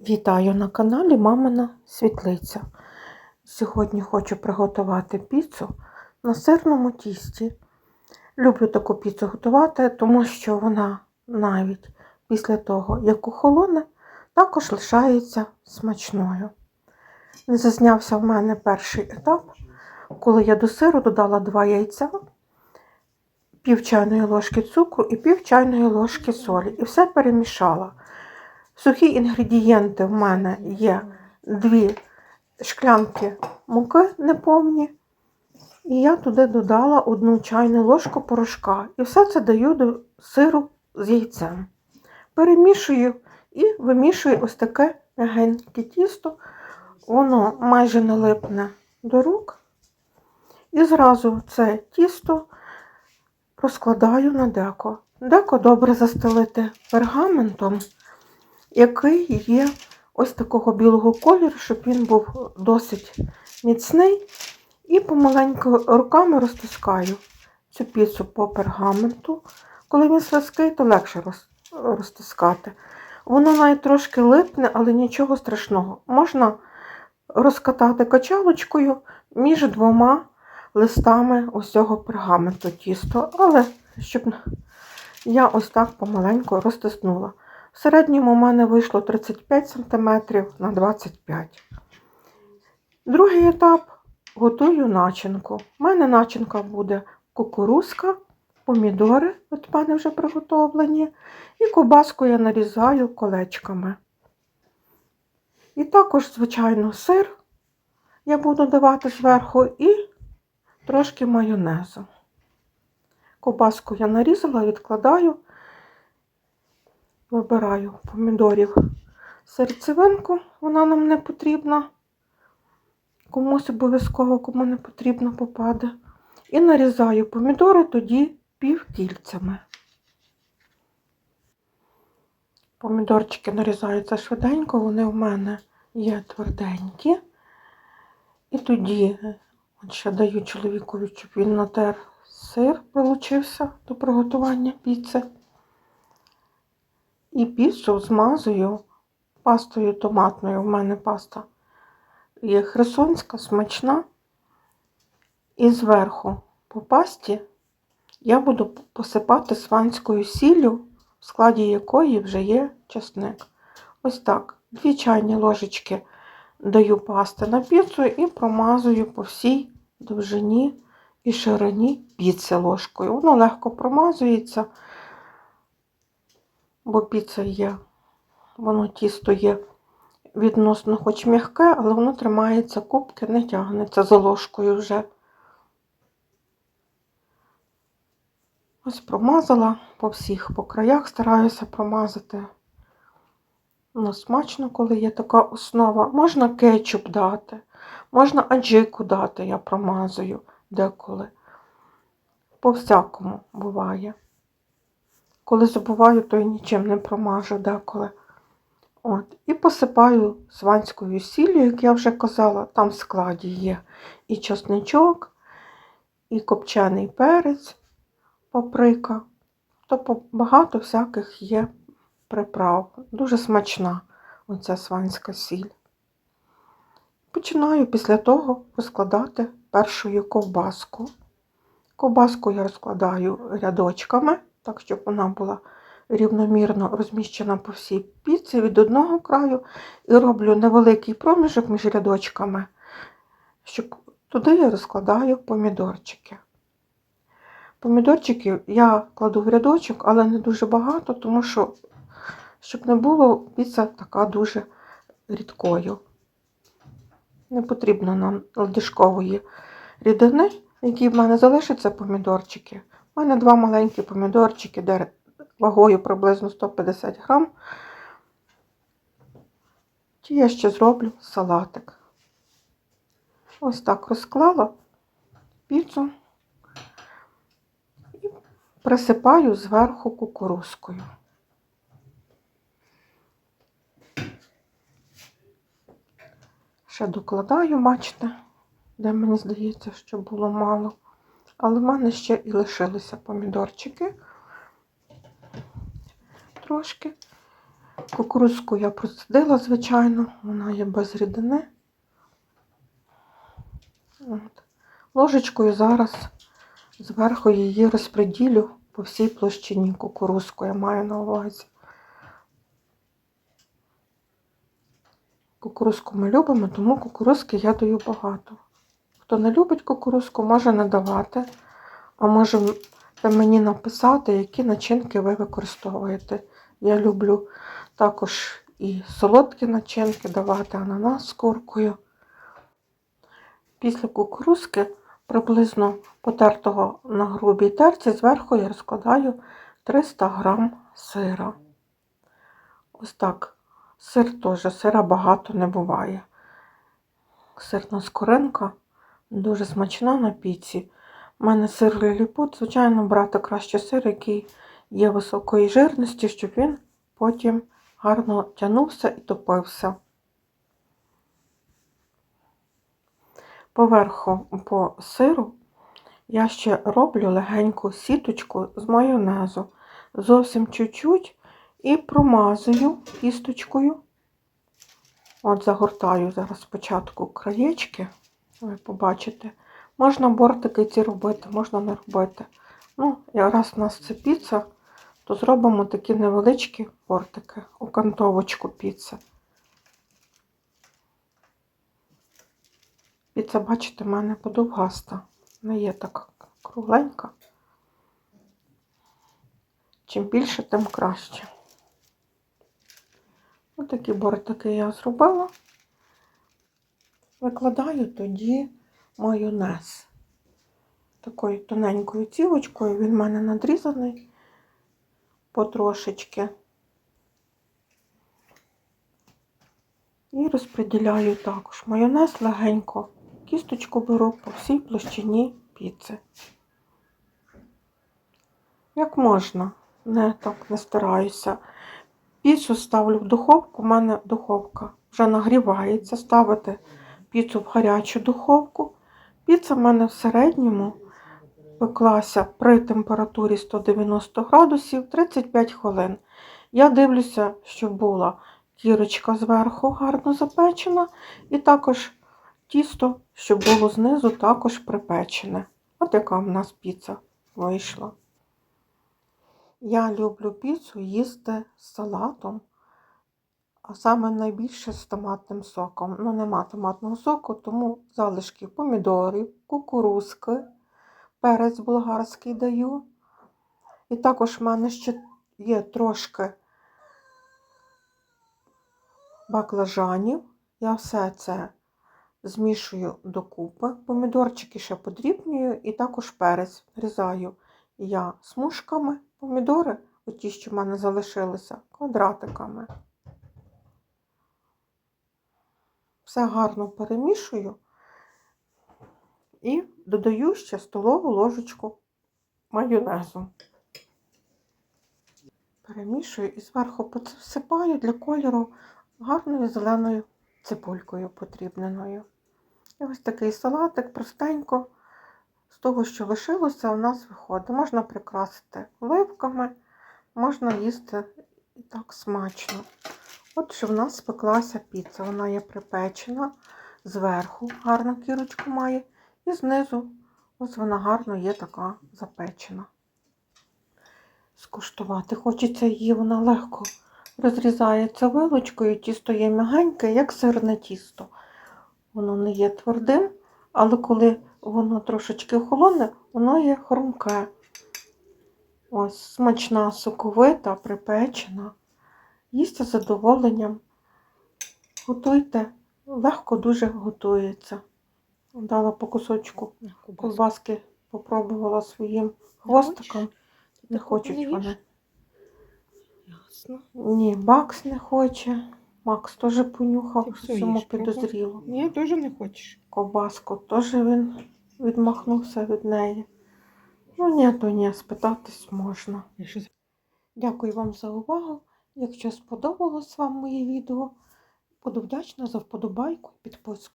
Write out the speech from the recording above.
Вітаю на каналі Мамина Світлиця. Сьогодні хочу приготувати піцу на сирному тісті. Люблю таку піцу готувати, тому що вона навіть після того, як охолоне, також лишається смачною. Не зазнявся в мене перший етап, коли я до сиру додала 2 яйця, пів чайної ложки цукру і пів чайної ложки солі. І все перемішала. Сухі інгредієнти в мене є дві шклянки муки неповні. І я туди додала одну чайну ложку порошка. І все це даю до сиру з яйцем. Перемішую і вимішую ось таке м'ягеньке тісто. Воно майже не липне до рук. І зразу це тісто розкладаю на деко. Деко добре застелити пергаментом який є ось такого білого кольору, щоб він був досить міцний. І помаленьку руками розтискаю цю піцу по пергаменту. Коли він слизький, то легше розтискати. Воно навіть трошки липне, але нічого страшного. Можна розкатати качалочкою між двома листами ось пергаменту тісто, але щоб я ось так помаленьку розтиснула. В середньому у мене вийшло 35 см на 25 Другий етап готую начинку. У мене начинка буде кукурузка, помідори, от в мене вже приготовлені, і кубаску я нарізаю колечками. І також, звичайно, сир я буду давати зверху і трошки майонезу. Кубаску я нарізала, відкладаю вибираю помідорів серцевинку, вона нам не потрібна. Комусь обов'язково, кому не потрібно, попаде. І нарізаю помідори тоді півкільцями. Помідорчики нарізаються швиденько, вони в мене є тверденькі. І тоді ще даю чоловікові, щоб він натер сир, прилучився до приготування піци. І піцу змазую пастою томатною. У мене паста є херсонська, смачна. І зверху по пасті я буду посипати сванською сіллю, в складі якої вже є чесник. Ось так. Дві чайні ложечки даю пасти на піцу і промазую по всій довжині і ширині піци ложкою. Воно легко промазується бо піца є, воно тісто є відносно хоч м'яке, але воно тримається кубки, не тягнеться за ложкою вже. Ось промазала по всіх по краях, стараюся промазати. Воно смачно, коли є така основа. Можна кетчуп дати, можна аджику дати, я промазую деколи. По всякому буває. Коли забуваю, то і нічим не промажу деколи. От. І посипаю сванською сіллю, як я вже казала, там в складі є і чесничок, і копчений перець, паприка. Тобто багато всяких є приправ. Дуже смачна оця сванська сіль. Починаю після того розкладати першою ковбаску. Ковбаску я розкладаю рядочками так, щоб вона була рівномірно розміщена по всій піці від одного краю. І роблю невеликий проміжок між рядочками, щоб туди я розкладаю помідорчики. Помідорчики я кладу в рядочок, але не дуже багато, тому що, щоб не було піца така дуже рідкою. Не потрібно нам ладишкової рідини, які в мене залишаться помідорчики. У мене два маленькі помідорчики, вагою приблизно 150 грам. Чи я ще зроблю салатик. Ось так розклала піцу і присипаю зверху кукурузкою. Ще докладаю, бачите, де мені здається, що було мало. Але в мене ще і лишилися помідорчики трошки. Кукурузку я процедила, звичайно, вона є без рідини. От. Ложечкою зараз зверху її розподілю по всій площині кукурузку, я маю на увазі. Кукурузку ми любимо, тому кукурузки я даю багато. Хто не любить кукурузку, може не давати, а може мені написати, які начинки ви використовуєте. Я люблю також і солодкі начинки давати ананас з куркою. Після кукурузки, приблизно потертого на грубій терці, зверху я розкладаю 300 грам сира. Ось так. Сир теж, сира багато не буває. Сирна скоринка дуже смачна на піці. У мене сир ліліпут, звичайно, брати краще сир, який є високої жирності, щоб він потім гарно тягнувся і топився. Поверху по сиру я ще роблю легеньку сіточку з майонезу. Зовсім чуть-чуть і промазую кісточкою. От загортаю зараз спочатку краєчки, ви побачите. Можна бортики ці робити, можна не робити. Ну, якраз у нас це піца, то зробимо такі невеличкі бортики, окантовочку піци. Піца, бачите, в мене подовгаста, не є така кругленька. Чим більше, тим краще. Ось такі бортики я зробила. Викладаю тоді майонез. Такою тоненькою цівочкою, він в мене надрізаний потрошечки. І розподіляю також майонез легенько. Кісточку беру по всій площині піци. Як можна, не так не стараюся. Піцу ставлю в духовку, у мене духовка вже нагрівається. Ставити піцу в гарячу духовку. Піца в мене в середньому пеклася при температурі 190 градусів 35 хвилин. Я дивлюся, щоб була кірочка зверху гарно запечена, і також тісто, щоб було знизу також припечене. От яка в нас піца вийшла. Я люблю піцу їсти з салатом, а саме найбільше з томатним соком. Ну, нема томатного соку, тому залишки помідорів, кукурузки, перець болгарський даю. І також в мене ще є трошки баклажанів. Я все це змішую докупи. Помідорчики ще подрібнюю і також перець різаю я смужками, помідори, оті, що в мене залишилися, квадратиками. Все гарно перемішую і додаю ще столову ложечку майонезу. Перемішую і зверху посипаю для кольору гарною зеленою цибулькою потрібненою. І ось такий салатик простенько. З того, що лишилося, у нас виходить. Можна прикрасити оливками, можна їсти і так смачно. Отже, в нас спеклася піца. Вона є припечена, зверху гарну кірочку має, і знизу ось вона гарно є така запечена. Скуштувати хочеться її, вона легко розрізається вилочкою, тісто є м'ягеньке, як сирне тісто. Воно не є твердим, але коли воно трошечки охолоне, воно є хрумке. Ось смачна, соковита, припечена. Їсти з задоволенням. Готуйте, легко дуже готується. Дала по кусочку ковбаски, попробувала своїм хвостиком. Не хочуть вони. Ясно. Ні, Макс не хоче. Макс теж понюхав, йому підозріло. Ні, теж не хочеш. Ковбаску теж він відмахнувся від неї. Ну, ні, то ні, спитатись можна. Дякую вам за увагу. Якщо сподобалось вам моє відео, буду вдячна за вподобайку і підписку.